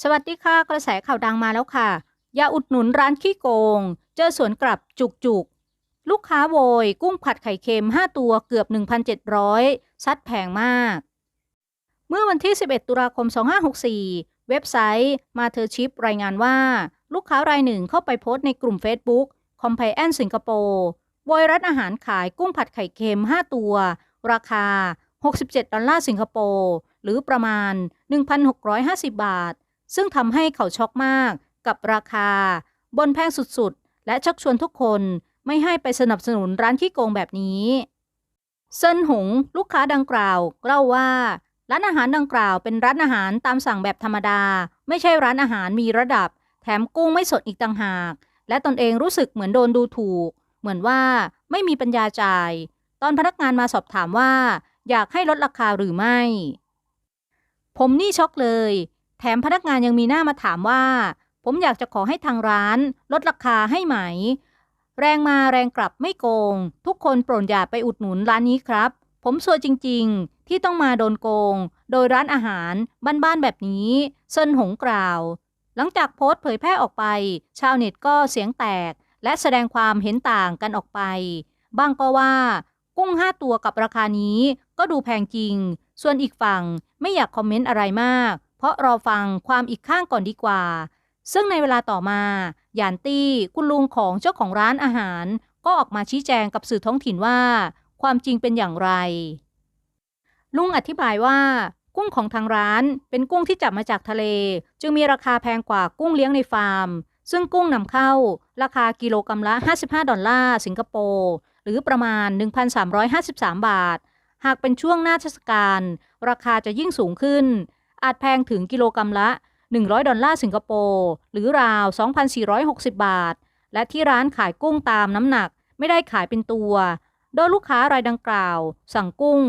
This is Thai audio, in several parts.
สวัสดีค่ะ กระแสข่าวดังมาแล้วค่ะ อย่าอุดหนุนร้านขี้โกง เจอสวนกลับจุกจุกๆลูกค้าโวย กุ้งผัดไข่เค็ม 5 ตัวเกือบ 1,700 ซัดแพงมาก เมื่อวันที่ 11 ตุลาคม 2564 เว็บไซต์ มาเธอชิปรายงานว่า ลูกค้ารายหนึ่งเข้าไปโพสต์ในกลุ่ม Facebook c o m p a n สิงคโปร์โวยร้านอาหารขายกุ้งผัดไข่เค็ม 5 ตัว ราคา 67 ดอลลาร์สิงคโปร์ หรือประมาณ 1,650 บาท ซึ่งทำให้เขาช็อกมากกับราคา บนแพงสุดๆ และชักชวนทุกคนไม่ให้ไปสนับสนุนร้านที่โกงแบบนี้เซินหง ลูกค้าดังกล่าวเล่าว่า ร้านอาหารดังกล่าวเป็นร้านอาหารตามสั่งแบบธรรมดา ไม่ใช่ร้านอาหารมีระดับ แถมกุ้งไม่สดอีกต่างหาก และตนเองรู้สึกเหมือนโดนดูถูก เหมือนว่าไม่มีปัญญาจ่าย ตอนพนักงานมาสอบถามว่า อยากให้ลดราคาหรือไม่ ผมนี่ช็อกเลย แถมพนักงานยังมีหน้ามาถามว่า ผมอยากจะขอให้ทางร้าน ลดราคาให้ไหม แรงมาแรงกลับไม่โกง ทุกคนโปรดอย่าไปอุดหนุนร้านนี้ครับ ผมซวยจริง ๆ ที่ต้องมาโดนโกง โดยร้านอาหารบ้านๆแบบนี้เซินหงกล่าว หลังจากโพสต์เผยแพร่ออกไป ชาวเน็ตก็เสียงแตก และแสดงความเห็นต่างกันออกไปบ้างก็ว่า กุ้ง5ตัวกับราคานี้ก็ดูแพงจริง ส่วนอีกฝั่งไม่อยากคอมเมนต์อะไรมาก เพราะรอฟังความอีกข้างก่อนดีกว่า ซึ่งในเวลาต่อมาหยานตี้คุณลุงของเจ้าของร้านอาหาร ก็ออกมาชี้แจงกับสื่อท้องถิ่นว่า ความจริงเป็นอย่างไร ลุงอธิบายว่า กุ้งของทางร้านเป็นกุ้งที่จับมาจากทะเล จึงมีราคาแพงกว่ากุ้งเลี้ยงในฟาร์ม ซึ่งกุ้งนำเข้า ราคากิโลกรัมละ 55 ดอลลาร์สิงคโปร์หรือประมาณ 1,353 บาท หากเป็นช่วงหน้าเทศกาลราคาจะยิ่งสูงขึ้น อาจแพงถึงกิโลกรัมละ 100 ดอลลาร์สิงคโปร์หรือราว 2,460 บาท และที่ร้านขายกุ้งตามน้ำหนักไม่ได้ขายเป็นตัว โดยลูกค้ารายดังกล่าว สั่งกุ้ง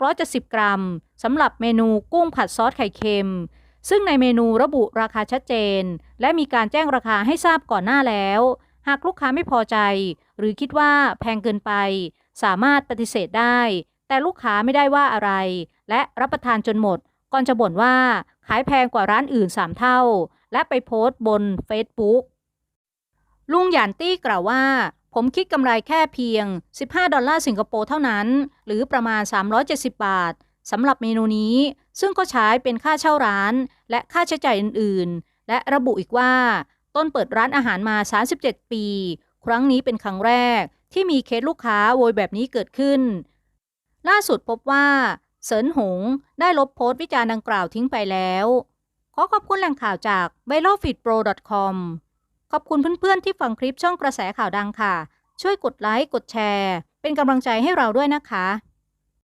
670 กรัมสำหรับเมนูกุ้งผัดซอสไข่เค็ม ซึ่งในเมนูระบุราคาชัดเจน และมีการแจ้งราคาให้ทราบก่อนหน้าแล้ว หากลูกค้าไม่พอใจ หรือคิดว่าแพงเกินไป สามารถปฏิเสธได้ แต่ลูกค้าไม่ได้ว่าอะไร และรับประทานจนหมด ก่อนจะบ่นว่าขายแพงกว่าร้านอื่น 3 เท่า และไปโพสต์บน Facebook ลุงหยานตี้กล่าวว่า ผมคิดกำไรแค่เพียง 15 ดอลลาร์สิงคโปร์เท่านั้น หรือประมาณ 370 บาทสำหรับเมนูนี้ ซึ่งก็ใช้เป็นค่าเช่าร้าน และค่าใช้จ่ายอื่น ๆ และระบุอีกว่า ต้นเปิดร้านอาหารมา 37 ปี ครั้งนี้เป็นครั้งแรกที่มีเคสลูกค้าโวยแบบนี้เกิดขึ้น ล่าสุดพบว่า เสินหง ได้ลบโพสต์วิจารณ์ดังกล่าวทิ้งไปแล้ว ขอขอบคุณแหล่งข่าวจาก v i r a l f e e d p r o c o m ขอบคุณเพื่อนๆที่ฟังคลิปช่องกระแสข่าวดังค่ะ ช่วยกดไลค์ กดแชร์ เป็นกำลังใจให้เราด้วยนะคะ